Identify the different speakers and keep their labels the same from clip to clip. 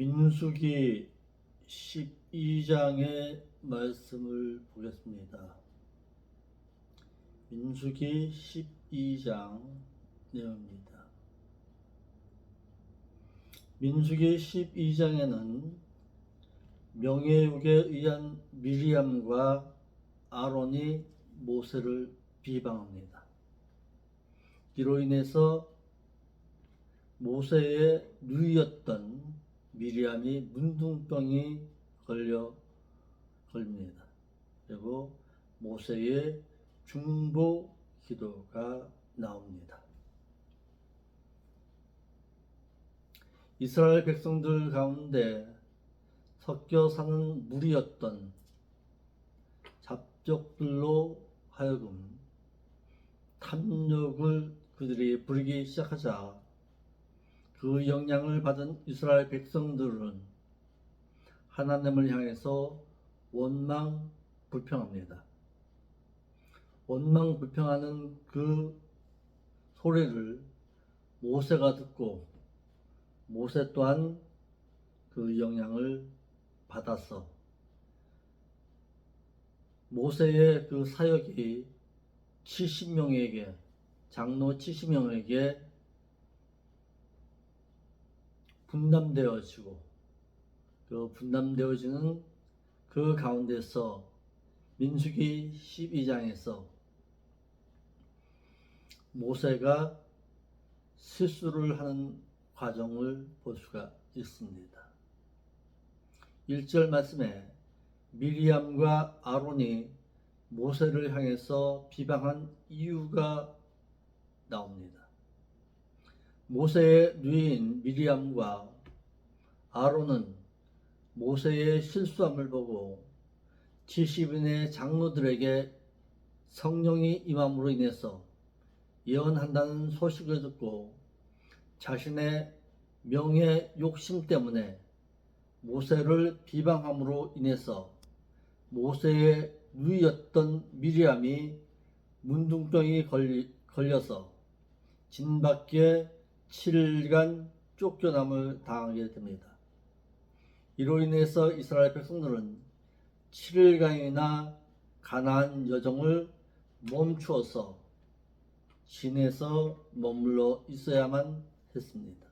Speaker 1: 민수기 12장의 말씀을 보겠습니다. 민수기 12장 내용입니다. 민수기 12장에는 명예욕에 의한 미리암과 아론이 모세를 비방합니다. 이로 인해서 모세의 누이였던 미리암이 문둥병이 걸려 걸립니다. 그리고 모세의 중보 기도가 나옵니다. 이스라엘 백성들 가운데 섞여 사는 무리였던 잡족들로 하여금 탐욕을 그들이 부리기 시작하자 그 영향을 받은 이스라엘 백성들은 하나님을 향해서 원망 불평합니다. 원망 불평하는 그 소리를 모세가 듣고 모세 또한 그 영향을 받았어. 모세의 그 사역이 70명에게 장로 70명에게 분담되어지고 그 분담되어지는 그 가운데서 민수기 12장에서 모세가 실수를 하는 과정을 볼 수가 있습니다. 1절 말씀에 미리암과 아론이 모세를 향해서 비방한 이유가 나옵니다. 모세의 누이인 미리암과 아론은 모세의 실수함을 보고 70인의 장로들에게 성령이 임함으로 인해서 예언한다는 소식을 듣고 자신의 명예 욕심 때문에 모세를 비방함으로 인해서 모세의 누이였던 미리암이 문둥병이 걸리, 걸려서 진밖에 7일간 쫓겨남을 당하게 됩니다. 이로 인해서 이스라엘 백성들은 7일간이나 가나안 여정을 멈추어서 진에서 머물러 있어야만 했습니다.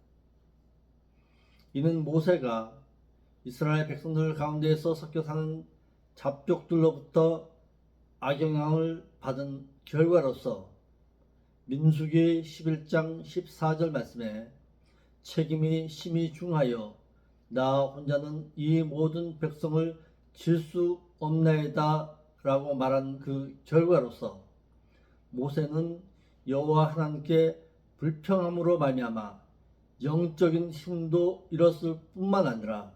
Speaker 1: 이는 모세가 이스라엘 백성들 가운데에서 섞여 사는 잡족들로부터 악영향을 받은 결과로서 민수기 11장 14절 말씀에 책임이 심히 중하여 나 혼자는 이 모든 백성을 질 수 없나이다 라고 말한 그 결과로서 모세는 여호와 하나님께 불평함으로 말미암아 영적인 힘도 잃었을 뿐만 아니라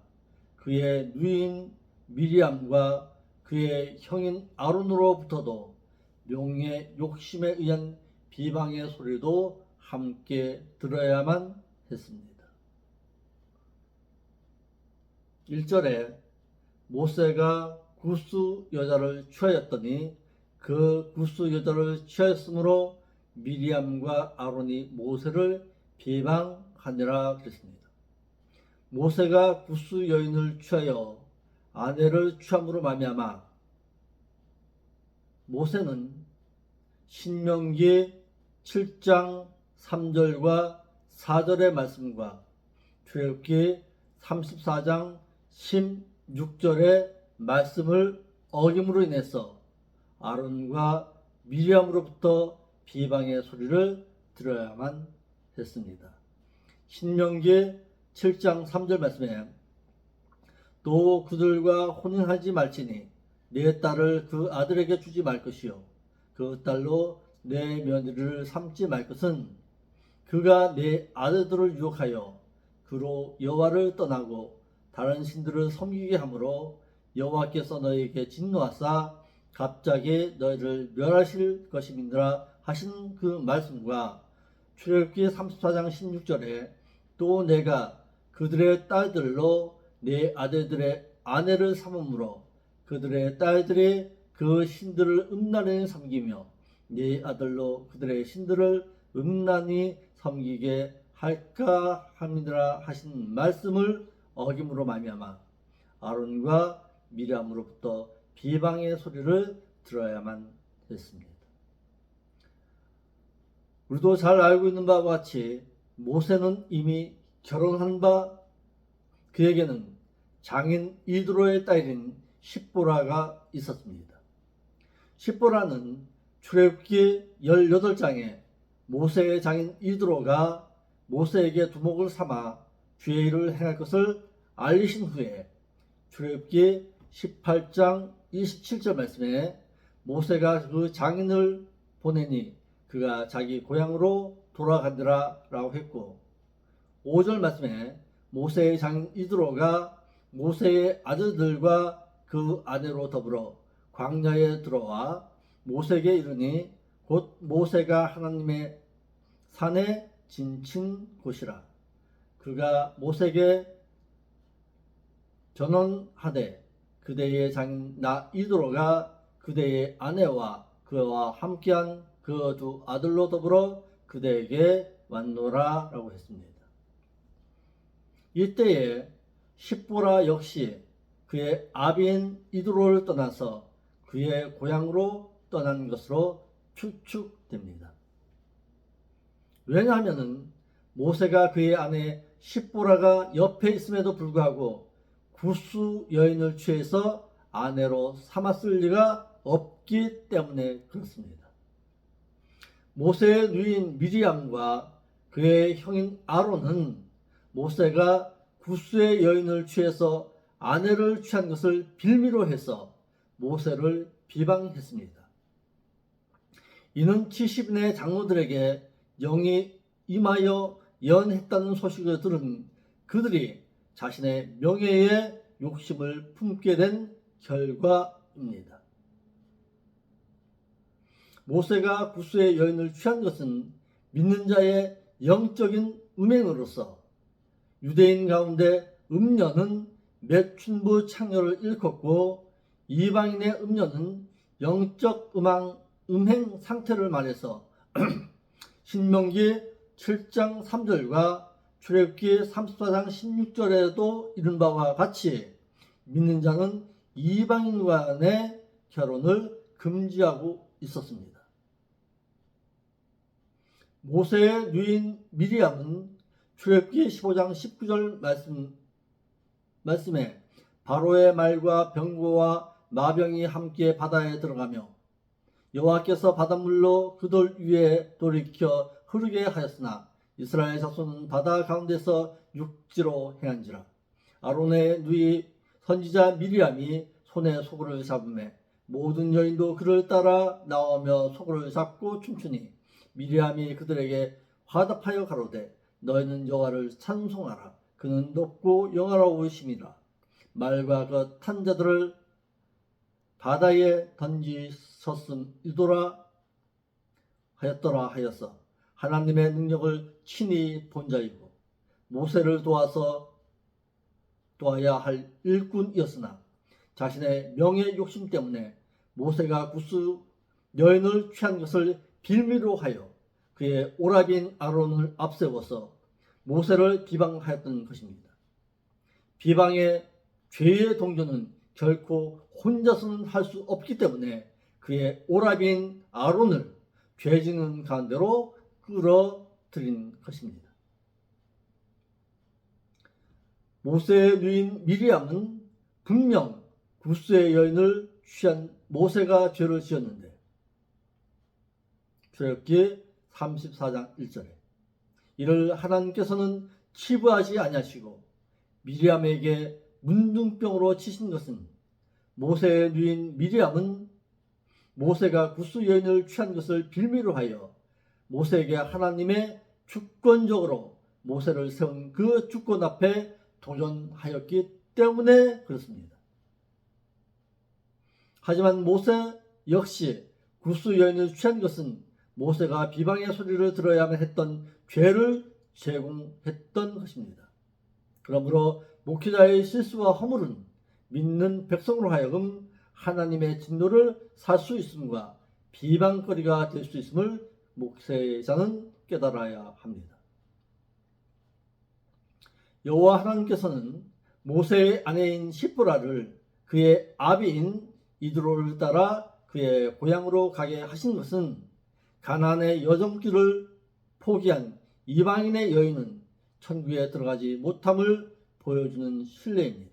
Speaker 1: 그의 누인 미리암과 그의 형인 아론으로부터도 명예 욕심에 의한 비방의 소리도 함께 들어야만 했습니다. 1절에 모세가 구스 여자를 취하였더니 그 구스 여자를 취하였으므로 미리암과 아론이 모세를 비방하니라 그랬습니다. 모세가 구스 여인을 취하여 아내를 취함으로 말미암아 모세는 신명기 7장 3절과 4절의 말씀과 출애굽기 34장 16절의 말씀을 어김으로 인해서 아론과 미리암으로부터 비방의 소리를 들어야만 했습니다. 신명기 7장 3절 말씀에 또 그들과 혼인하지 말지니 내 딸을 그 아들에게 주지 말 것이요 그 딸로 내 며느리를 삼지 말 것은 그가 내 아들들을 유혹하여 그로 여호와를 떠나고 다른 신들을 섬기게 하므로 여호와께서 너에게 진노하사 갑자기 너희를 멸하실 것임이니라 하신 그 말씀과 출애굽기 34장 16절에 또 내가 그들의 딸들로 내 아들들의 아내를 삼음으로 그들의 딸들이 그 신들을 음란히 섬기며 네 아들로 그들의 신들을 음란히 섬기게 할까 함이라 하신 말씀을 어김으로 말미암아 아론과 미리암으로부터 비방의 소리를 들어야만 했습니다. 우리도 잘 알고 있는 바와 같이 모세는 이미 결혼한 바 그에게는 장인 이드로의 딸인 십보라가 있었습니다. 십보라는 출애굽기 18장에 모세의 장인 이드로가 모세에게 두목을 삼아 주의 일을 행할 것을 알리신 후에 출애굽기 18장 27절 말씀에 모세가 그 장인을 보내니 그가 자기 고향으로 돌아간다라 라고 했고 5절 말씀에 모세의 장인 이드로가 모세의 아들들과 그 아내로 더불어 광야에 들어와 모세에게 이르니 곧 모세가 하나님의 산에 진친 곳이라 그가 모세에게 전원하되 그대의 장인 나 이드로가 그대의 아내와 그와 함께한 그 두 아들로 더불어 그대에게 왔노라 라고 했습니다. 이때에 십보라 역시 그의 아비인 이드로를 떠나서 그의 고향으로 떠난 것으로 추측됩니다. 왜냐하면 모세가 그의 아내 십보라가 옆에 있음에도 불구하고 구수 여인을 취해서 아내로 삼았을 리가 없기 때문에 그렇습니다. 모세의 누인 미리암과 그의 형인 아론은 모세가 구수의 여인을 취해서 아내를 취한 것을 빌미로 해서 모세를 비방했습니다. 이는 70인의 장로들에게 영이 임하여 예언했다는 소식을 들은 그들이 자신의 명예에 욕심을 품게 된 결과입니다. 모세가 구수의 여인을 취한 것은 믿는 자의 영적인 음행으로서 유대인 가운데 음녀는 매춘부 창녀를 일컫고 이방인의 음녀는 영적 음행, 음행 상태를 말해서 신명기 7장 3절과 출애굽기 34장 16절에도 이른 바와 같이 믿는 자는 이방인 간의 결혼을 금지하고 있었습니다. 모세의 누인 미리암은 출애굽기 15장 19절 말씀 말씀에 바로의 말과 병거와 마병이 함께 바다에 들어가며 여호와께서 바닷물로 그들 위에 돌이켜 흐르게 하였으나 이스라엘 자손은 바다 가운데서 육지로 행한지라. 아론의 누이 선지자 미리암이 손에 소굴을 잡음에 모든 여인도 그를 따라 나오며 소굴을 잡고 춤추니 미리암이 그들에게 화답하여 가로되 너희는 여호와를 찬송하라. 그는 높고 영화로우심이라. 말과 그 탄자들을 바다에 던지 셨음 이도라 하였더라 하여서 하나님의 능력을 친히 본 자이고 모세를 도와서 도와야 할 일꾼이었으나 자신의 명예 욕심 때문에 모세가 구스 여인을 취한 것을 빌미로 하여 그의 오라빈 아론을 앞세워서 모세를 비방하였던 것입니다. 비방의 죄의 동조는 결코 혼자서는 할 수 없기 때문에 그의 오라빈 아론을 죄짓는 가운데로 끌어들인 것입니다. 모세의 누인 미리암은 분명 구스의 여인을 취한 모세가 죄를 지었는데 출애굽기 34장 1절에 이를 하나님께서는 치부하지 아니하시고 미리암에게 문둥병으로 치신 것은 모세의 누인 미리암은 모세가 구스 여인을 취한 것을 빌미로 하여 모세에게 하나님의 주권적으로 모세를 세운 그 주권 앞에 도전하였기 때문에 그렇습니다. 하지만 모세 역시 구스 여인을 취한 것은 모세가 비방의 소리를 들어야만 했던 죄를 제공했던 것입니다. 그러므로 목회자의 실수와 허물은 믿는 백성으로 하여금 하나님의 진노를 살 수 있음과 비방거리가 될 수 있음을 목회자는 깨달아야 합니다. 여호와 하나님께서는 모세의 아내인 시프라를 그의 아비인 이드로를 따라 그의 고향으로 가게 하신 것은 가나안의 여정길을 포기한 이방인의 여인은 천국에 들어가지 못함을 보여주는 신뢰입니다.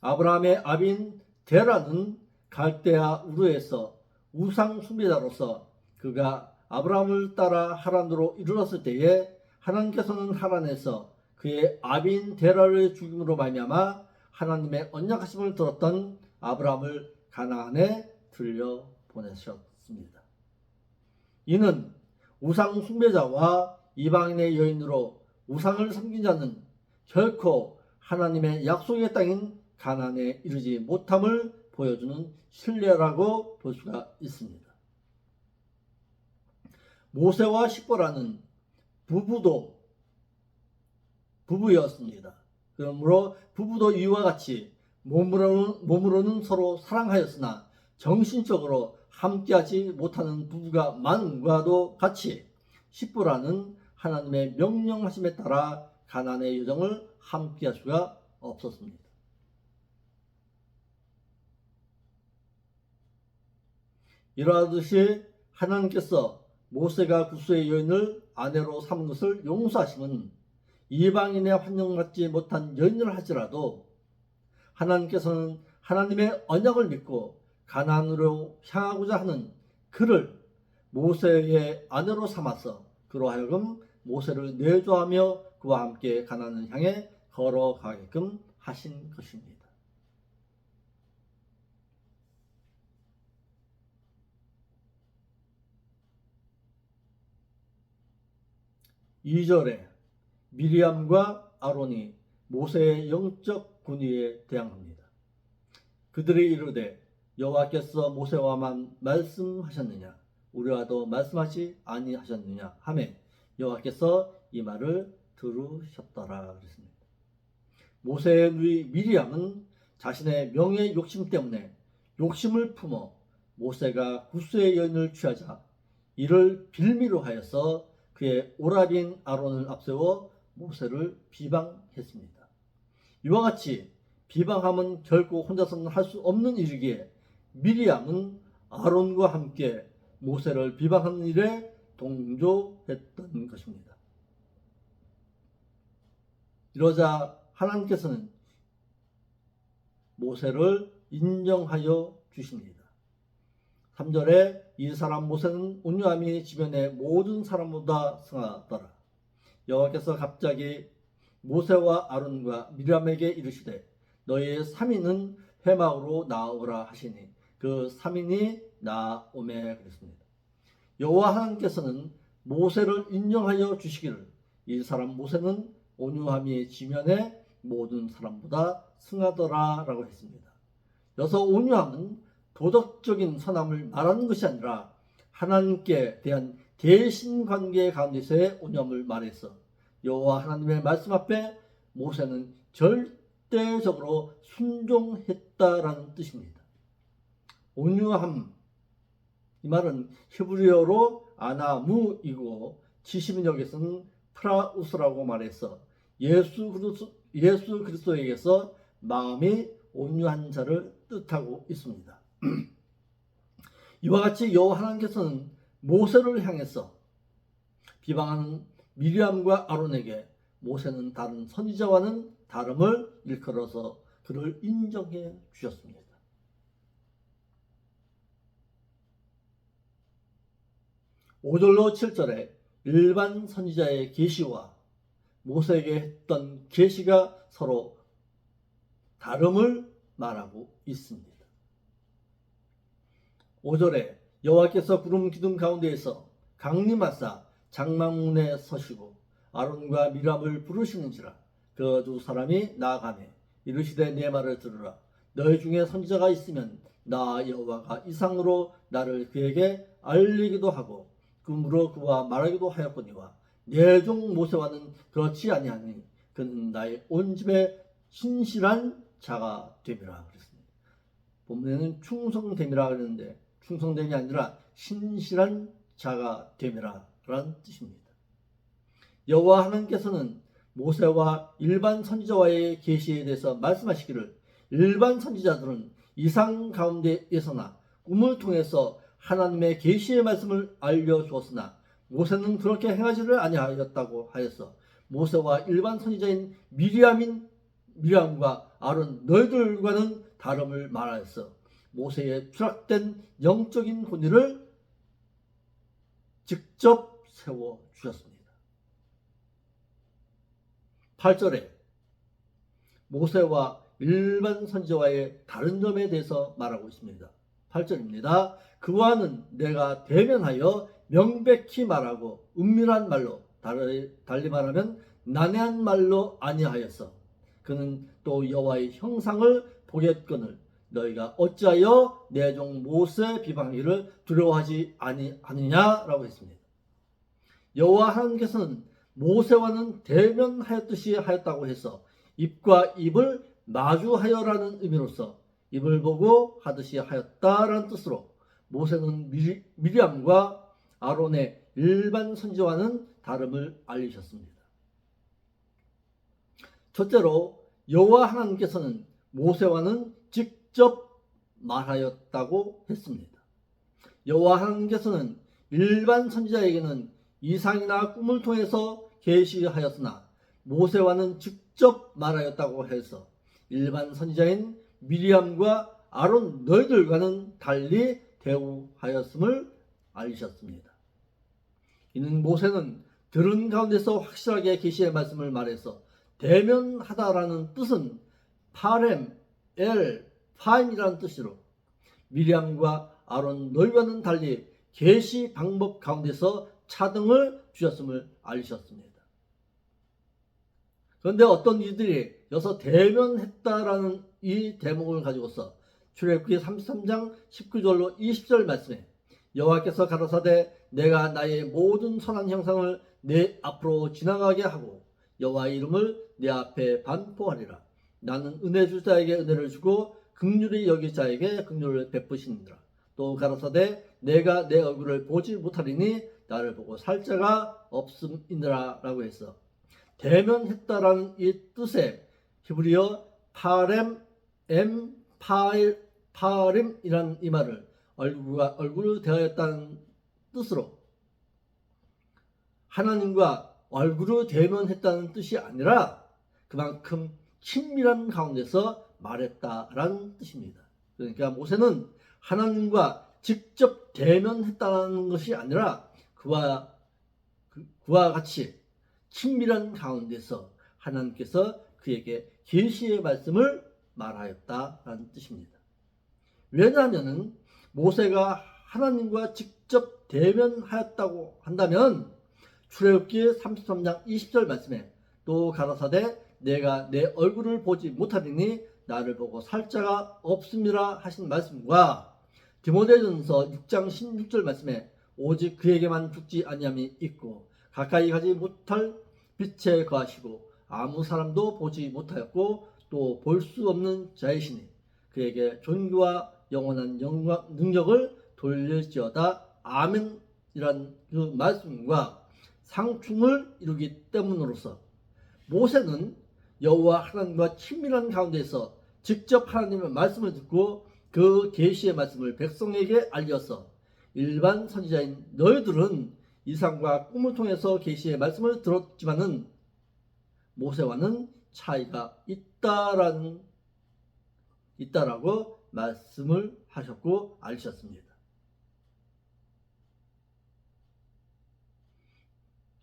Speaker 1: 아브라함의 아비인 데라는 갈대아 우르에서 우상 숭배자로서 그가 아브라함을 따라 하란으로 이르렀을 때에 하나님께서는 하란에서 그의 아비인 데라를 죽임으로 말미암아 하나님의 언약하심을 들었던 아브라함을 가나안에 들려 보내셨습니다. 이는 우상 숭배자와 이방인의 여인으로 우상을 섬긴 자는 결코 하나님의 약속의 땅인 가나안에 이르지 못함을 보여주는 신뢰라고 볼 수가 있습니다. 모세와 십보라는 부부도 부부였습니다. 그러므로 부부도 이와 같이 몸으로는, 몸으로는 서로 사랑하였으나 정신적으로 함께하지 못하는 부부가 많은과도 같이 십보라는 하나님의 명령하심에 따라 가난의 여정을 함께할 수가 없었습니다. 이러하듯이 하나님께서 모세가 구스의 여인을 아내로 삼은 것을 용서하심은 이방인의 환영받지 못한 여인을 할지라도 하나님께서는 하나님의 언약을 믿고 가난으로 향하고자 하는 그를 모세의 아내로 삼아서 그로 하여금 모세를 내조하며 그와 함께 가난을 향해 걸어가게끔 하신 것입니다. 2절에 미리암과 아론이 모세의 영적 군의에 대항합니다. 그들이 이르되 여호와께서 모세와만 말씀하셨느냐 우리와도 말씀하지 아니하셨느냐 하매 여호와께서 이 말을 들으셨더라 그랬습니다. 모세의 누이 미리암은 자신의 명예 욕심 때문에 욕심을 품어 모세가 구스의 여인을 취하자 이를 빌미로 하여서 그의 오라빈 아론을 앞세워 모세를 비방했습니다. 이와 같이 비방함은 결코 혼자서는 할 수 없는 일이기에 미리암은 아론과 함께 모세를 비방하는 일에 동조했던 것입니다. 이러자 하나님께서는 모세를 인정하여 주십니다. 3절에 이 사람 모세는 온유함이 지면의 모든 사람보다 승하더라. 여호와께서 갑자기 모세와 아론과 미람에게 이르시되 너희의 3인은 회막으로 나오라 하시니 그 3인이 나오매 그랬습니다. 여호와 하나님께서는 모세를 인정하여 주시기를 이 사람 모세는 온유함이 지면의 모든 사람보다 승하더라 라고 했습니다. 여서 온유함은 도덕적인 선함을 말하는 것이 아니라 하나님께 대한 대신 관계 가운데서의 온유함을 말해서 여호와 하나님의 말씀 앞에 모세는 절대적으로 순종했다라는 뜻입니다. 온유함 이 말은 히브리어로 아나무이고 지시민역에서는 프라우스라고 말해서 예수 그리스도에게서 마음이 온유한 자를 뜻하고 있습니다. 이와 같이 여호와 하나님께서는 모세를 향해서 비방하는 미리암과 아론에게 모세는 다른 선지자와는 다름을 일컬어서 그를 인정해 주셨습니다. 오절로7절에 일반 선지자의 계시와 모세에게 했던 계시가 서로 다름을 말하고 있습니다. 5절에 여호와께서 구름 기둥 가운데에서 강림하사 장막문에 서시고 아론과 미람을 부르시는지라 그 두 사람이 나아가매 이르시되 내 말을 들으라 너희 중에 선지자가 있으면 나 여호와가 이상으로 나를 그에게 알리기도 하고 금으로 그와 말하기도 하였거니와 내종 모세와는 그렇지 아니하니 그는 나의 온 집에 신실한 자가 됨이라 그랬습니다. 본문에는 충성됨이라 그랬는데 충성됨이 아니라 신실한 자가 됨이라 라는 뜻입니다. 여호와 하나님께서는 모세와 일반 선지자와의 계시에 대해서 말씀하시기를 일반 선지자들은 이상 가운데에서나 꿈을 통해서 하나님의 계시의 말씀을 알려 주었으나 모세는 그렇게 행하지를 아니하였다고 하였어. 모세와 일반 선지자인 미리암인 미리암과 아론 너희들과는 다름을 말하였어. 모세의 추락된 영적인 혼의를 직접 세워 주셨습니다. 8절에 모세와 일반 선지자와의 다른 점에 대해서 말하고 있습니다. 8절입니다. 그와는 내가 대면하여 명백히 말하고 은밀한 말로 달리 말하면 난해한 말로 아니하였어. 그는 또 여호와의 형상을 보겠거늘 너희가 어찌하여 내 종 모세 비방하기를 두려워하지 아니하느냐라고 했습니다. 여호와 하나님께서는 모세와는 대면하였듯이 하였다고 해서 입과 입을 마주하여라는 의미로서 입을 보고 하듯이 하였다라는 뜻으로 모세는 미리, 미리암과 아론의 일반 선지와는 다름을 알리셨습니다. 첫째로 여호와 하나님께서는 모세와는 직 접 말하였다고 했습니다. 여호와 하나님께서는 일반 선지자에게는 이상이나 꿈을 통해서 계시하였으나 모세와는 직접 말하였다고 해서 일반 선지자인 미리암과 아론 너희들과는 달리 대우하였음을 알리셨습니다. 이는 모세는 들은 가운데서 확실하게 계시의 말씀을 말해서 대면하다라는 뜻은 파렘, 엘, 파임이라는 뜻으로 미리암과 아론 너희와는 달리 계시 방법 가운데서 차등을 주셨음을 알리셨습니다. 그런데 어떤 이들이 여기서 대면했다라는 이 대목을 가지고서 출애굽기 33장 19절로 20절 말씀에 여호와께서 가로사대 내가 나의 모든 선한 형상을 내 앞으로 지나가게 하고 여호와의 이름을 내 앞에 반포하리라. 나는 은혜 줄 자에게 은혜를 주고 극률이 여기 자에게 극률을 베푸시니라. 또 가로사대 내가 내 얼굴을 보지 못하리니 나를 보고 살 자가 없음이니라라고 해서 대면했다라는 이 뜻의 히브리어 파렘 엠 파일 파림이라는 이 말을 얼굴과 얼굴을 대하였다는 뜻으로 하나님과 얼굴을 대면했다는 뜻이 아니라 그만큼 친밀한 가운데서 말했다라는 뜻입니다. 그러니까 모세는 하나님과 직접 대면했다는 것이 아니라 그와 그와 같이 친밀한 가운데서 하나님께서 그에게 계시의 말씀을 말하였다라는 뜻입니다. 왜냐하면 모세가 하나님과 직접 대면하였다고 한다면 출애굽기 33장 20절 말씀에 또 가라사대 내가 내 얼굴을 보지 못하리니 나를 보고 살 자가 없음이라 하신 말씀과 디모데전서 6장 16절 말씀에 오직 그에게만 죽지 아니함이 있고 가까이 가지 못할 빛에 거하시고 아무 사람도 보지 못하였고 또 볼 수 없는 자이시니 그에게 존귀와 영원한 영광 능력을 돌릴지어다. 아멘이란 그 말씀과 상충을 이루기 때문으로서 모세는 여호와 하나님과 친밀한 가운데서 직접 하나님의 말씀을 듣고 그 계시의 말씀을 백성에게 알려서 일반 선지자인 너희들은 이상과 꿈을 통해서 계시의 말씀을 들었지만은 모세와는 차이가 있다라는 있다라고 말씀을 하셨고 알리셨습니다.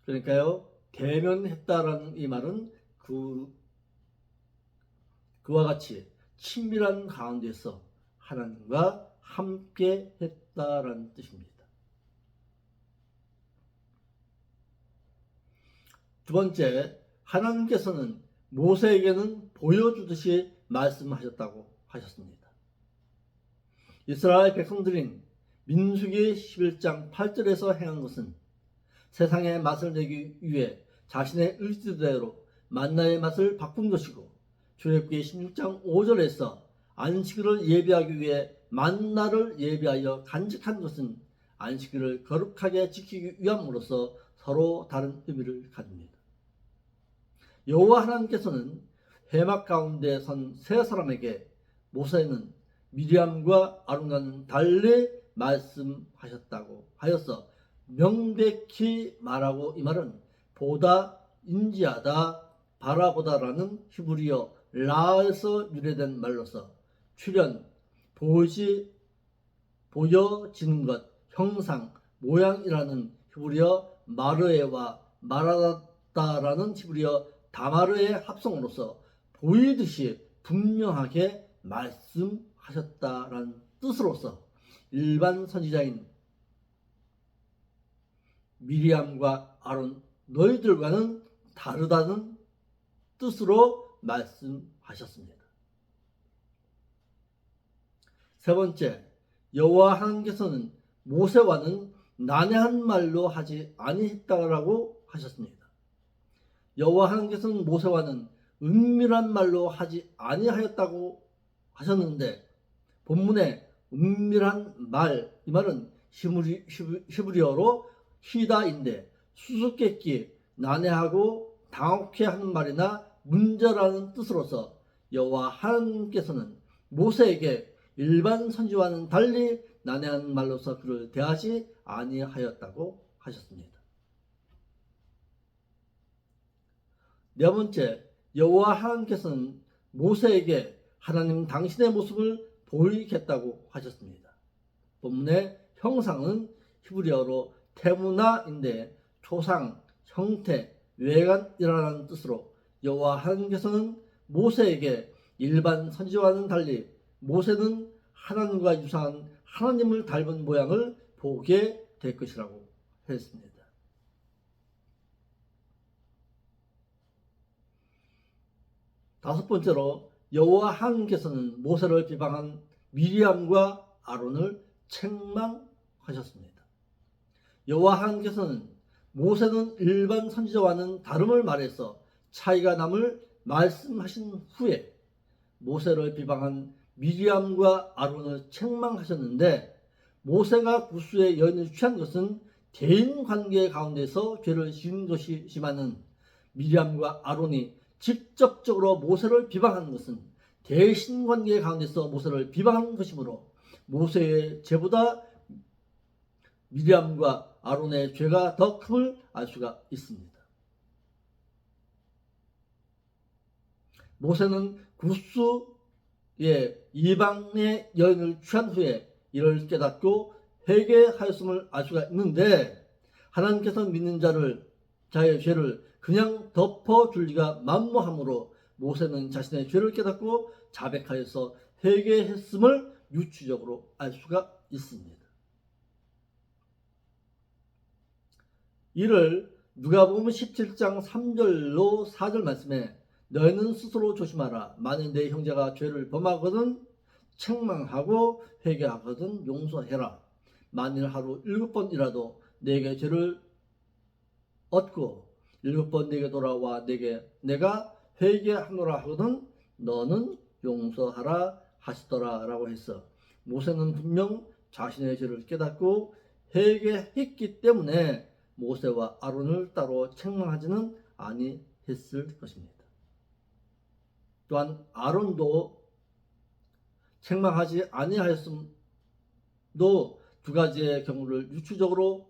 Speaker 1: 그러니까요 대면했다라는 이 말은 그 그와 같이 친밀한 가운데서 하나님과 함께 했다라는 뜻입니다. 두 번째, 하나님께서는 모세에게는 보여주듯이 말씀하셨다고 하셨습니다. 이스라엘 백성들인 민수기 11장 8절에서 행한 것은 세상의 맛을 내기 위해 자신의 의지대로 만나의 맛을 바꾼 것이고 출애굽기 16장 5절에서 안식일을 예비하기 위해 만나를 예비하여 간직한 것은 안식일을 거룩하게 지키기 위함으로써 서로 다른 의미를 가집니다. 여호와 하나님께서는 해막 가운데 선 세 사람에게 모세는 미리암과 아론과는 달리 말씀하셨다고 하였어 명백히 말하고 이 말은 보다 인지하다 바라보다라는 히브리어 라에서 유래된 말로서 출현 보지 보여지는 것 형상 모양이라는 히브리어 마르에와 마라다라는 히브리어 다마르의 합성으로서 보이듯이 분명하게 말씀하셨다라는 뜻으로서 일반 선지자인 미리암과 아론 너희들과는 다르다는 뜻으로 말씀하셨습니다. 세 번째, 여호와 하나님께서는 모세와는 난해한 말로 하지 아니했다라고 하셨습니다. 여호와 하나님께서는 모세와는 은밀한 말로 하지 아니하였다고 하셨는데 본문에 은밀한 말 이 말은 히브리, 히브리어로 히다인데 수수께끼 난해하고 당혹해 하는 말이나 문제라는 뜻으로서 여호와 하나님께서는 모세에게 일반 선지와는 달리 난해한 말로서 그를 대하지 아니하였다고 하셨습니다. 네 번째, 여호와 하나님께서는 모세에게 하나님 당신의 모습을 보이겠다고 하셨습니다. 본문의 형상은 히브리어로 테무나인데 초상, 형태, 외관이라는 뜻으로 여호와 하나님께서는 모세에게 일반 선지와는 달리 모세는 하나님과 유사한 하나님을 닮은 모양을 보게 될 것이라고 했습니다. 다섯 번째로 여호와 하나님께서는 모세를 비방한 미리암과 아론을 책망하셨습니다. 여호와 하나님께서는 모세는 일반 선지자와는 다름을 말해서 차이가 남을 말씀하신 후에 모세를 비방한 미리암과 아론을 책망하셨는데 모세가 구수의 여인을 취한 것은 대인 관계 가운데서 죄를 지은 것이지만은 미리암과 아론이 직접적으로 모세를 비방하는 것은 대신 관계 가운데서 모세를 비방하는 것이므로 모세의 죄보다 미리암과 아론의 죄가 더 큼을 알 수가 있습니다. 모세는 구스의 이방의 여인을 취한 후에 이를 깨닫고 회개하였음을 알 수가 있는데 하나님께서 믿는 자를 자의 죄를 그냥 덮어줄 리가 만무하므로 모세는 자신의 죄를 깨닫고 자백하여서 회개했음을 유추적으로 알 수가 있습니다. 이를 누가 보면 17장 3절로 4절 말씀에 너희는 스스로 조심하라. 만일 내 형제가 죄를 범하거든 책망하고 회개하거든 용서해라. 만일 하루 일곱 번이라도 내게 죄를 얻고 일곱 번 내게 돌아와 내게 내가 회개하노라 하거든 너는 용서하라 하시더라라고 했어. 모세는 분명 자신의 죄를 깨닫고 회개했기 때문에 모세와 아론을 따로 책망하지는 아니했을 것입니다. 또한 아론도 책망하지 아니하였음도 두 가지의 경우를 유추적으로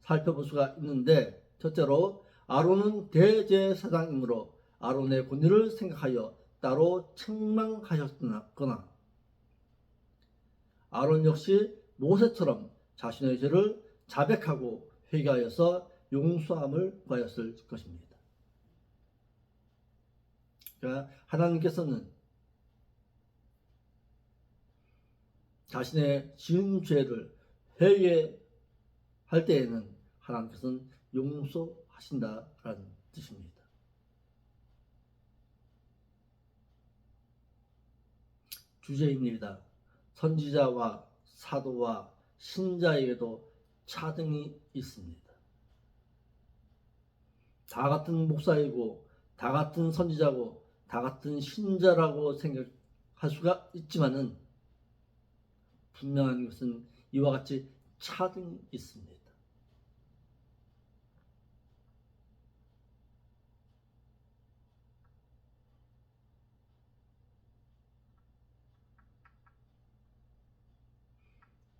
Speaker 1: 살펴볼 수가 있는데 첫째로 아론은 대제사장이므로 아론의 권위를 생각하여 따로 책망하셨거나 아론 역시 모세처럼 자신의 죄를 자백하고 회개하여서 용서함을 구하였을 것입니다. 그러니까 하나님께서는 자신의 지은 죄를 회개할 때에는 하나님께서는 용서하신다라는 뜻입니다. 주제입니다. 선지자와 사도와 신자에게도 차등이 있습니다. 다 같은 목사이고 다 같은 선지자고 다 같은 신자라고 생각할 수가 있지만은 분명한 것은 이와 같이 차등이 있습니다.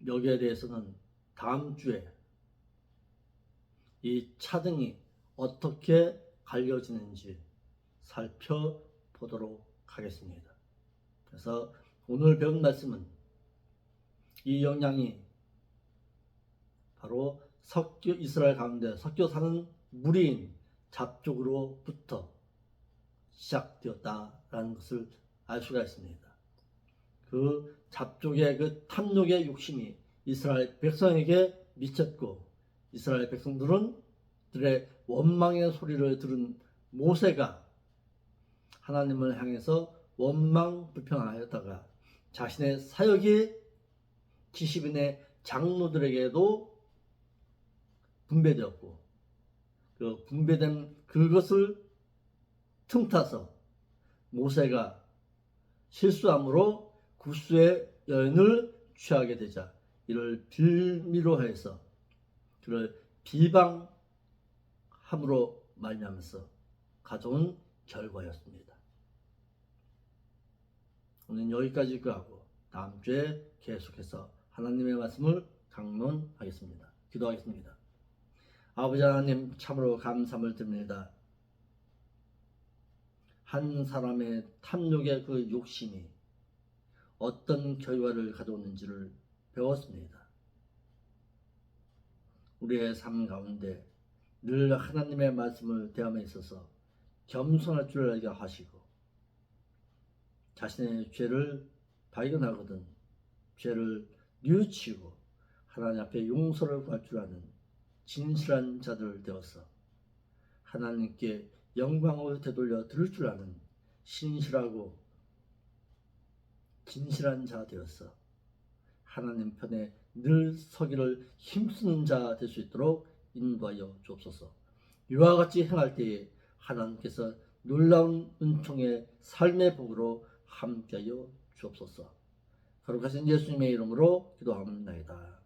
Speaker 1: 여기에 대해서는 다음 주에 이 차등이 어떻게 갈려지는지 살펴보겠습니다. 보도록 하겠습니다. 그래서 오늘 배운 말씀은 이 영향이 바로 석교 이스라엘 가운데 석교 사는 무리인 잡족으로부터 시작되었다라는 것을 알 수가 있습니다. 그 잡족의 그 탐욕의 욕심이 이스라엘 백성에게 미쳤고 이스라엘 백성들은 들의 원망의 소리를 들은 모세가 하나님을 향해서 원망 불평하였다가 자신의 사역이 70인의 장로들에게도 분배되었고 그 분배된 그것을 틈타서 모세가 실수함으로 구수의 여인을 취하게 되자 이를 빌미로 해서 그를 비방함으로 말미암아서 가져온 결과였습니다. 오늘 여기까지 하고 다음 주에 계속해서 하나님의 말씀을 강론하겠습니다. 기도하겠습니다. 아버지 하나님 참으로 감사함을 드립니다. 한 사람의 탐욕의 그 욕심이 어떤 결과를 가져오는지를 배웠습니다. 우리의 삶 가운데 늘 하나님의 말씀을 대함에 있어서 겸손할 줄 알게 하시고 자신의 죄를 발견하거든. 죄를 뉘우치고 하나님 앞에 용서를 구할 줄 아는 진실한 자들 되어서 하나님께 영광을 되돌려 들을 줄 아는 신실하고 진실한 자 되어서 하나님 편에 늘 서기를 힘쓰는 자 될 수 있도록 인도하여 주옵소서. 이와 같이 행할 때에 하나님께서 놀라운 은총의 삶의 복으로 함께하여 주옵소서. 거룩하신 예수님의 이름으로 기도합니다.